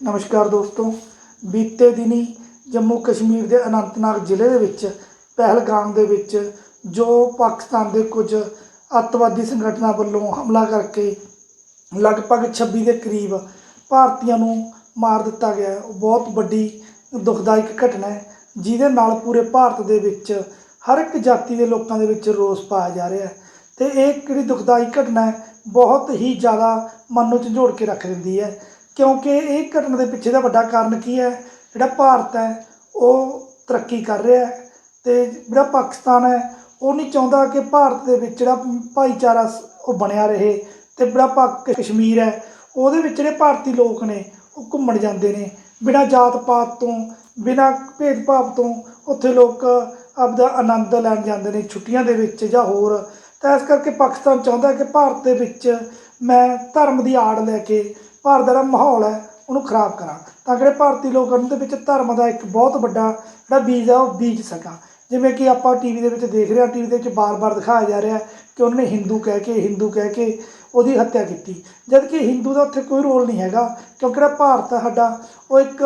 ਨਮਸਕਾਰ ਦੋਸਤੋ। ਬੀਤੇ ਦਿਨੀ ਜੰਮੂ ਕਸ਼ਮੀਰ ਦੇ ਅਨੰਤਨਾਗ ਜ਼ਿਲ੍ਹੇ ਦੇ ਵਿੱਚ, ਪਹਿਲਗਾਮ ਦੇ ਵਿੱਚ ਜੋ ਪਾਕਿਸਤਾਨ ਦੇ ਕੁਝ ਅੱਤਵਾਦੀ ਸੰਗਠਨਾਂ ਵੱਲੋਂ ਹਮਲਾ ਕਰਕੇ ਲਗਭਗ 26 ਦੇ ਕਰੀਬ ਭਾਰਤੀਆਂ ਨੂੰ ਮਾਰ ਦਿੱਤਾ ਗਿਆ ਉਹ ਬਹੁਤ ਵੱਡੀ ਦੁਖਦਾਇਕ ਘਟਨਾ ਹੈ, ਜਿਹਦੇ ਨਾਲ ਪੂਰੇ ਭਾਰਤ ਦੇ ਵਿੱਚ ਹਰ ਇੱਕ ਜਾਤੀ ਦੇ ਲੋਕਾਂ ਦੇ ਵਿੱਚ ਰੋਸ ਪਾਇਆ ਜਾ ਰਿਹਾ ਹੈ ਤੇ ਇਹ ਕਿਹੜੀ ਦੁਖਦਾਇਕ ਘਟਨਾ ਹੈ, ਬਹੁਤ ਹੀ ਜ਼ਿਆਦਾ ਮਨ ਨੂੰ ਝੰਜੋੜ ਕੇ ਰੱਖ ਦਿੰਦੀ ਹੈ। ਕਿਉਂਕਿ ਇਹ ਘਟਨਾ ਦੇ ਪਿੱਛੇ ਦਾ ਵੱਡਾ ਕਾਰਨ ਕੀ ਹੈ? ਜਿਹੜਾ ਭਾਰਤ ਹੈ, ਉਹ ਤਰੱਕੀ ਕਰ ਰਿਹਾ ਹੈ ਤੇ ਜਿਹੜਾ ਪਾਕਿਸਤਾਨ ਹੈ, ਉਹ ਨਹੀਂ ਚਾਹੁੰਦਾ ਕਿ ਭਾਰਤ ਦੇ ਵਿੱਚ ਜਿਹੜਾ ਭਾਈਚਾਰਾ ਉਹ ਬਣਿਆ ਰਹੇ ਤੇ ਜਿਹੜਾ ਪਾਕ ਕਸ਼ਮੀਰ ਹੈ, ਉਹਦੇ ਵਿੱਚ ਜਿਹੜੇ ਭਾਰਤੀ ਲੋਕ ਨੇ, ਉਹ ਘੁੰਮਣ ਜਾਂਦੇ ਨੇ। ਬਿਨਾਂ ਜਾਤ ਪਾਤ ਤੋਂ, ਬਿਨਾਂ ਭੇਦਭਾਵ ਤੋਂ, ਉੱਥੇ ਲੋਕ ਆਪਦਾ ਆਨੰਦ ਲੈਣ ਜਾਂਦੇ ਨੇ ਛੁੱਟੀਆਂ ਦੇ ਵਿੱਚ ਜਾਂ ਹੋਰ। ਤਾਂ ਇਸ ਕਰਕੇ ਪਾਕਿਸਤਾਨ ਚਾਹੁੰਦਾ ਕਿ ਭਾਰਤ ਦੇ ਵਿੱਚ ਮੈਂ ਧਰਮ ਦੀ ਆੜ ਲੈ ਕੇ ਭਾਰਤ ਦਾ ਜਿਹੜਾ ਮਾਹੌਲ ਹੈ, ਉਹਨੂੰ ਖਰਾਬ ਕਰਾਂ। ਤਾਂ ਕਿ ਜਿਹੜੇ ਭਾਰਤੀ ਲੋਕਾਂ ਦੇ ਵਿੱਚ ਧਰਮ ਦਾ ਇੱਕ ਬਹੁਤ ਵੱਡਾ ਜਿਹੜਾ ਬੀਜ ਹੈ, ਉਹ ਬੀਜ ਸਕਾਂ। ਜਿਵੇਂ ਕਿ ਆਪਾਂ ਟੀਵੀ ਦੇ ਵਿੱਚ ਦੇਖ ਰਹੇ ਹਾਂ, ਟੀਵੀ ਦੇ ਵਿੱਚ ਬਾਰ-ਬਾਰ ਦਿਖਾਇਆ ਜਾ ਰਿਹਾ ਕਿ ਉਹਨਾਂ ਨੇ ਹਿੰਦੂ ਕਹਿ ਕੇ, ਹਿੰਦੂ ਕਹਿ ਕੇ ਉਹਦੀ ਹੱਤਿਆ ਕੀਤੀ। ਜਦ ਕਿ ਹਿੰਦੂ ਦਾ ਉੱਥੇ ਕੋਈ ਰੋਲ ਨਹੀਂ ਹੈਗਾ, ਕਿਉਂਕਿ ਜਿਹੜਾ ਭਾਰਤ ਹੈ ਸਾਡਾ, ਉਹ ਇੱਕ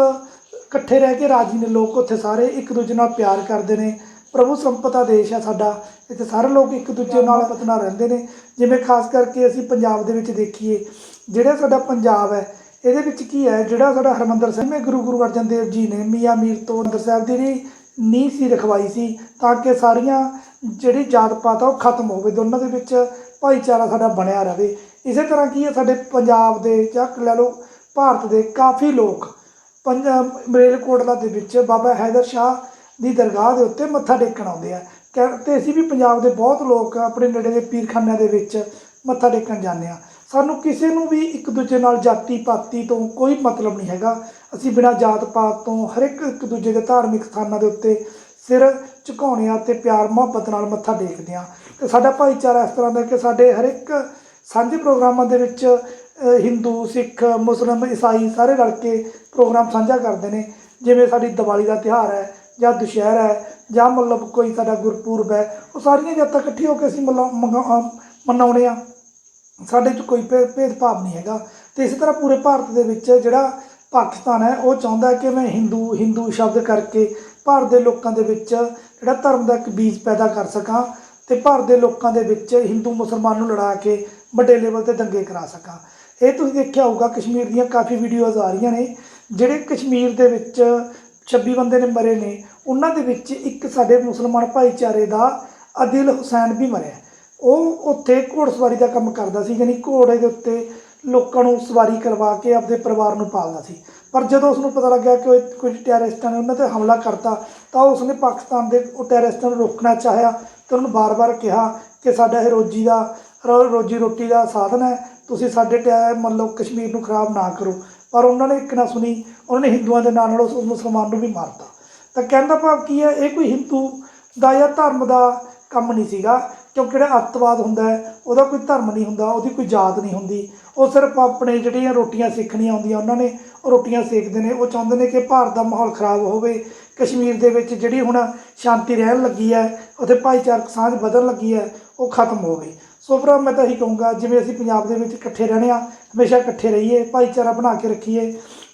ਇਕੱਠੇ ਰਹਿ ਕੇ ਰਾਜੀ ਨੇ, ਲੋਕ ਉੱਥੇ ਸਾਰੇ ਇੱਕ ਦੂਜੇ ਨਾਲ ਪਿਆਰ ਕਰਦੇ ਨੇ। ਪ੍ਰਭੂ ਸੰਪਤਾ ਦੇਸ਼ ਹੈ ਸਾਡਾ। ਇੱਥੇ ਸਾਰੇ ਲੋਕ ਇੱਕ ਦੂਜੇ ਨਾਲ ਪਤਨਾ ਰਹਿੰਦੇ ਨੇ। ਜਿਵੇਂ ਖਾਸ ਕਰਕੇ ਅਸੀਂ ਪੰਜਾਬ ਦੇ ਵਿੱਚ ਦੇਖੀਏ ਜਿਹੜਾ ਸਾਡਾ ਪੰਜਾਬ ਹੈ ਇਹਦੇ ਵਿੱਚ ਕੀ ਹੈ ਜਿਹੜਾ ਸਾਡਾ ਹਰਮੰਦਰ ਸਾਹਿਬ ਮੈਂ ਗੁਰੂ ਗੁਰੂ ਅਰਜਨ ਦੇਵ ਜੀ ਨੇ ਮੀਆਂ ਮੀਰ ਤੋਂ ਹਰਿਮੰਦਰ ਸਾਹਿਬ ਦੀ ਜਿਹੜੀ ਨੀਂਹ ਸੀ ਰਖਵਾਈ ਸੀ ਤਾਂ ਕਿ ਸਾਰੀਆਂ ਜਿਹੜੀ ਜਾਤ ਪਾਤ ਆ ਉਹ ਖਤਮ ਹੋਵੇ ਦੋਨਾਂ ਦੇ ਵਿੱਚ ਭਾਈਚਾਰਾ ਸਾਡਾ ਬਣਿਆ ਰਵੇ ਇਸੇ ਤਰ੍ਹਾਂ ਕੀ ਹੈ ਸਾਡੇ ਪੰਜਾਬ ਦੇ ਜਾਂ ਲੈ ਲਓ ਭਾਰਤ ਦੇ ਕਾਫੀ ਲੋਕ ਪੰਜਾਬ ਮਰੇਲਕੋਟਲਾ ਦੇ ਵਿੱਚ ਬਾਬਾ ਹੈਦਰ ਸ਼ਾਹ ਦੀ ਦਰਗਾਹ ਦੇ ਉੱਤੇ ਮੱਥਾ ਟੇਕਣ ਆਉਂਦੇ ਆ। ਕਹਿ- ਤੇ ਅਸੀਂ ਵੀ ਪੰਜਾਬ ਦੇ ਬਹੁਤ ਲੋਕ ਆਪਣੇ ਨੇੜੇ ਦੇ ਪੀਰਖਾਨਿਆਂ ਦੇ ਵਿੱਚ ਮੱਥਾ ਟੇਕਣ ਜਾਂਦੇ ਆ। ਸਾਨੂੰ ਕਿਸੇ ਨੂੰ ਵੀ ਇੱਕ ਦੂਜੇ ਨਾਲ ਜਾਤੀ ਪਾਤੀ ਤੋਂ ਕੋਈ ਮਤਲਬ ਨਹੀਂ ਹੈਗਾ। ਅਸੀਂ ਬਿਨਾਂ ਜਾਤ ਪਾਤ ਤੋਂ ਹਰ ਇੱਕ ਇੱਕ ਦੂਜੇ ਦੇ ਧਾਰਮਿਕ ਸਥਾਨਾਂ ਦੇ ਉੱਤੇ ਸਿਰ ਝੁਕਾਉਣੇ ਆ ਤੇ ਪਿਆਰ ਮੁਹੱਬਤ ਨਾਲ ਮੱਥਾ ਟੇਕਦੇ ਆ। ਤੇ ਸਾਡਾ ਭਾਈਚਾਰਾ ਇਸ ਤਰ੍ਹਾਂ ਦਾ ਕਿ ਸਾਡੇ ਹਰ ਇੱਕ ਸਾਂਝੇ ਪ੍ਰੋਗਰਾਮਾਂ ਦੇ ਵਿੱਚ ਹਿੰਦੂ, ਸਿੱਖ, ਮੁਸਲਮ, ਈਸਾਈ ਸਾਰੇ ਰਲ ਕੇ ਪ੍ਰੋਗਰਾਮ ਸਾਂਝਾ ਕਰਦੇ ਨੇ। ਜਿਵੇਂ ਸਾਡੀ ਦੀਵਾਲੀ ਦਾ ਤਿਉਹਾਰ ਹੈ ਜਾਂ ਦੁਸ਼ਹਿਰਾ ਹੈ ਜਾਂ ਮਤਲਬ ਕੋਈ ਸਾਡਾ ਗੁਰਪੁਰਬ ਹੈ ਉਹ ਸਾਰੀਆਂ ਜਾਤਾਂ ਇਕੱਠੀ ਹੋ ਕੇ ਅਸੀਂ ਮਲਾ- ਮੰਗਾ- ਅ, ਮਨਾਉਂਦੇ ਆ। ਸਾਡੇ 'ਚ ਕੋਈ ਭੇ- ਭੇਦਭਾਵ ਨਹੀਂ ਹੈਗਾ। ਤੇ ਇਸੇ ਤਰ੍ਹਾਂ ਪੂਰੇ ਭਾਰਤ ਦੇ ਵਿੱਚ ਜਿਹੜਾ ਪਾਕਿਸਤਾਨ ਹੈ ਉਹ ਚਾਹੁੰਦਾ ਕਿ ਮੈਂ ਹਿੰਦੂ ਹਿੰਦੂ ਸ਼ਬਦ ਕਰਕੇ ਭਾਰਤ ਦੇ ਲੋਕਾਂ ਦੇ ਵਿੱਚ ਜਿਹੜਾ ਧਰਮ ਦਾ ਇੱਕ ਬੀਜ ਪੈਦਾ ਕਰ ਸਕਾਂ ਤੇ ਭਾਰਤ ਦੇ ਲੋਕਾਂ ਦੇ ਵਿੱਚ ਹਿੰਦੂ ਮੁਸਲਮਾਨ ਨੂੰ ਲੜਾ ਕੇ ਵੱਡੇ ਲੈਵਲ ਤੇ ਦੰਗੇ ਕਰਾ ਸਕਾਂ। ਇਹ ਤੁਸੀਂ ਦੇਖਿਆ ਹੋਊਗਾ ਕਸ਼ਮੀਰ ਦੀਆਂ ਕਾਫੀ ਵੀਡੀਓਜ਼ ਆ ਰਹੀਆਂ ਨੇ ਜਿਹੜੇ ਕਸ਼ਮੀਰ ਦੇ ਵਿੱਚ 26 ਬੰਦੇ ਨੇ ਮਰੇ ਨੇ। ਉਹਨਾਂ ਦੇ ਵਿੱਚ ਇੱਕ ਸਾਡੇ ਮੁਸਲਮਾਨ ਭਾਈਚਾਰੇ ਦਾ ਅਦਿਲ ਹੁਸੈਨ ਵੀ ਮਰਿਆ। ਉਹ ਉੱਥੇ ਘੋੜਸਵਾਰੀ ਦਾ ਕੰਮ ਕਰਦਾ ਸੀ, ਯਾਨੀ ਘੋੜੇ ਦੇ ਉੱਤੇ ਲੋਕਾਂ ਨੂੰ ਸਵਾਰੀ ਕਰਵਾ ਕੇ ਆਪਦੇ ਪਰਿਵਾਰ ਨੂੰ ਪਾਲਦਾ ਸੀ। ਪਰ ਜਦੋਂ ਉਸ ਨੂੰ ਪਤਾ ਲੱਗਿਆ ਕਿ ਕੁਝ ਟੈਰਰਿਸਟਾਂ ਨੇ, ਉਹਨਾਂ ਤੇ ਹਮਲਾ ਕਰਤਾ, ਤਾਂ ਉਸਨੇ ਪਾਕਿਸਤਾਨ ਦੇ ਉਹ ਟੈਰਰਿਸਟਾਂ ਨੂੰ ਰੋਕਣਾ ਚਾਹਿਆ ਤੇ ਉਹਨਾਂ ਨੂੰ ਬਾਰ-ਬਾਰ ਕਿਹਾ ਕਿ ਸਾਡਾ ਇਹ ਰੋਜੀ ਦਾ ਰੋ- ਰੋਜੀ ਰੋਟੀ ਦਾ ਸਾਧਨ ਹੈ, ਤੁਸੀਂ ਸਾਡੇ ਟੈ, ਮਤਲਬ ਕਸ਼ਮੀਰ ਨੂੰ ਖਰਾਬ ਨਾ ਕਰੋ। ਪਰ ਉਹਨਾਂ ਨੇ ਇੱਕ ਨਾ ਸੁਣੀ, ਉਹਨਾਂ ਨੇ ਹਿੰਦੂਆਂ ਦੇ ਨਾਲ ਨਾਲ ਉਸ ਮੁਸਲਮਾਨ ਨੂੰ ਵੀ ਮਾਰਤਾ। ਤਾਂ ਕਹਿਣ ਦਾ ਭਾਵ ਕੀ ਹੈ, ਇਹ ਕੋਈ ਹਿੰਦੂ ਦਾ ਜਾਂ ਧਰਮ ਦਾ ਕੰਮ ਨਹੀਂ ਸੀਗਾ, ਕਿਉਂਕਿ ਜਿਹੜਾ ਅੱਤਵਾਦ ਹੁੰਦਾ ਉਹਦਾ ਕੋਈ ਧਰਮ ਨਹੀਂ ਹੁੰਦਾ, ਉਹਦੀ ਕੋਈ ਜਾਤ ਨਹੀਂ ਹੁੰਦੀ। ਉਹ ਸਿਰਫ ਆਪਣੇ ਜਿਹੜੀਆਂ ਰੋਟੀਆਂ ਸਿੱਖਣੀਆਂ ਹੁੰਦੀਆਂ, ਉਹਨਾਂ ਨੇ ਉਹ ਰੋਟੀਆਂ ਸੇਕਦੇ ਨੇ। ਉਹ ਚਾਹੁੰਦੇ ਨੇ ਕਿ ਭਾਰਤ ਦਾ ਮਾਹੌਲ ਖਰਾਬ ਹੋਵੇ, ਕਸ਼ਮੀਰ ਦੇ ਵਿੱਚ ਜਿਹੜੀ ਹੁਣ ਸ਼ਾਂਤੀ ਰਹਿਣ ਲੱਗੀ ਹੈ, ਉੱਥੇ ਭਾਈਚਾਰਕ ਸਾਂਝ ਵਧਣ ਲੱਗੀ ਹੈ, ਉਹ ਖਤਮ ਹੋਵੇ। ਸੋ ਭਰਾ, ਮੈਂ ਤਾਂ ਇਹੀ ਕਹੂੰਗਾ, ਜਿਵੇਂ ਅਸੀਂ ਪੰਜਾਬ ਦੇ ਵਿੱਚ ਇਕੱਠੇ ਰਹਿਣੇ ਆ ਹਮੇਸ਼ਾ ਇਕੱਠੇ ਰਹੀਏ, ਭਾਈਚਾਰਾ ਬਣਾ ਕੇ ਰੱਖੀਏ,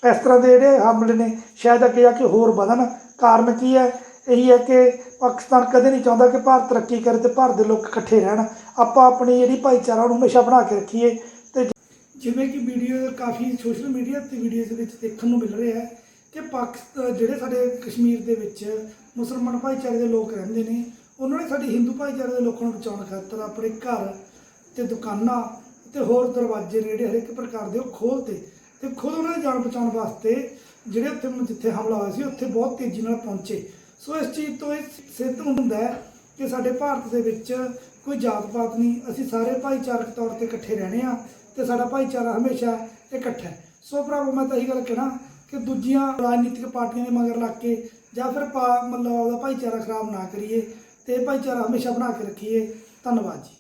ਇਸ ਤਰ੍ਹਾਂ ਦੇ ਜਿਹੜੇ ਹਮਲੇ ਨੇ, ਸ਼ਾਇਦ ਅੱਗੇ ਜਾ ਕੇ ਹੋਰ ਵਧਣ, ਕਾਰਨ ਕੀ ਹੈ? ਇਹੀ ਹੈ ਕਿ ਪਾਕਿਸਤਾਨ ਕਦੇ ਨਹੀਂ ਚਾਹੁੰਦਾ ਕਿ ਭਾਰਤ ਤਰੱਕੀ ਕਰੇ ਤੇ ਭਾਰਤ ਦੇ ਲੋਕ ਇਕੱਠੇ ਰਹਿਣ। ਆਪਾਂ ਆਪਣੀ ਜਿਹੜੀ ਭਾਈਚਾਰਾ, ਉਹਨੂੰ ਹਮੇਸ਼ਾ ਬਣਾ ਕੇ ਰੱਖੀਏ। ਤੇ ਜਿਵੇਂ ਕਿ ਵੀਡੀਓ ਕਾਫੀ ਸੋਸ਼ਲ ਮੀਡੀਆ ਤੇ ਵੀਡੀਓਜ਼ ਵਿੱਚ ਦੇਖਣ ਨੂੰ ਮਿਲ ਰਿਹਾ ਹੈ ਕਿ ਪਾਕਿਸਤਾਨ, ਜਿਹੜੇ ਸਾਡੇ ਕਸ਼ਮੀਰ ਦੇ ਵਿੱਚ ਮੁਸਲਮਾਨ ਭਾਈਚਾਰੇ ਦੇ ਲੋਕ ਰਹਿੰਦੇ ਨੇ ਉਹਨਾਂ ਨੇ ਸਾਡੀ ਹਿੰਦੂ ਭਾਈਚਾਰੇ ਦੇ ਲੋਕਾਂ ਨੂੰ ਬਚਾਉਣ ਖਾਤਰ ਆਪਣੇ ਘਰ ਤੇ ਦੁਕਾਨਾਂ ਤੇ ਹੋਰ ਦਰਵਾਜ਼ੇ ਨੇ ਜਿਹੜੇ ਹਰ ਇੱਕ ਪ੍ਰਕਾਰ ਦੇ ਉਹ ਖੋਲ੍ਹਤੇ ਤੇ ਖੁਦ ਉਹਨਾਂ ਦੀ ਜਾਨ ਬਚਾਉਣ ਵਾਸਤੇ ਜਿਹੜੇ ਉੱਥੇ ਜਿੱਥੇ ਹਮਲਾ ਹੋਇਆ ਸੀ, ਉੱਥੇ ਬਹੁਤ ਤੇਜ਼ੀ ਨਾਲ ਪਹੁੰਚੇ। ਸੋ ਇਸ ਚੀਜ਼ ਤੋਂ ਇਹ ਸਿੱਧ ਹੁੰਦਾ ਹੈ ਕਿ ਸਾਡੇ ਭਾਰਤ ਦੇ ਵਿੱਚ ਕੋਈ ਜਾਤ ਪਾਤ ਨਹੀਂ। ਅਸੀਂ ਸਾਰੇ ਭਾਈਚਾਰਕ ਤੌਰ ਤੇ ਇਕੱਠੇ ਰਹਿਣੇ ਆ ਤੇ ਸਾਡਾ ਭਾਈਚਾਰਾ ਹਮੇਸ਼ਾ ਇਕੱਠਾ ਹੈ। ਸੋ ਭਰਾਵੋ, ਮੈਂ ਤਾਂ ਇਹੀ ਗੱਲ ਕਹਿਣਾ ਕਿ ਦੂਜੀਆਂ ਰਾਜਨੀਤਿਕ ਪਾਰਟੀਆਂ ਦੇ ਮਗਰ ਲੱਗ ਕੇ ਜਾਂ ਫਿਰ ਪਾ- ਮਤਲਬ ਉਹਦਾ ਭਾਈਚਾਰਾ ਖਰਾਬ ਨਾ ਕਰੀਏ। ਤੇ ਭਾਈਚਾਰਾ ਹਮੇਸ਼ਾ ਬਣਾ ਕੇ ਰੱਖੀਏ। ਧੰਨਵਾਦ ਜੀ।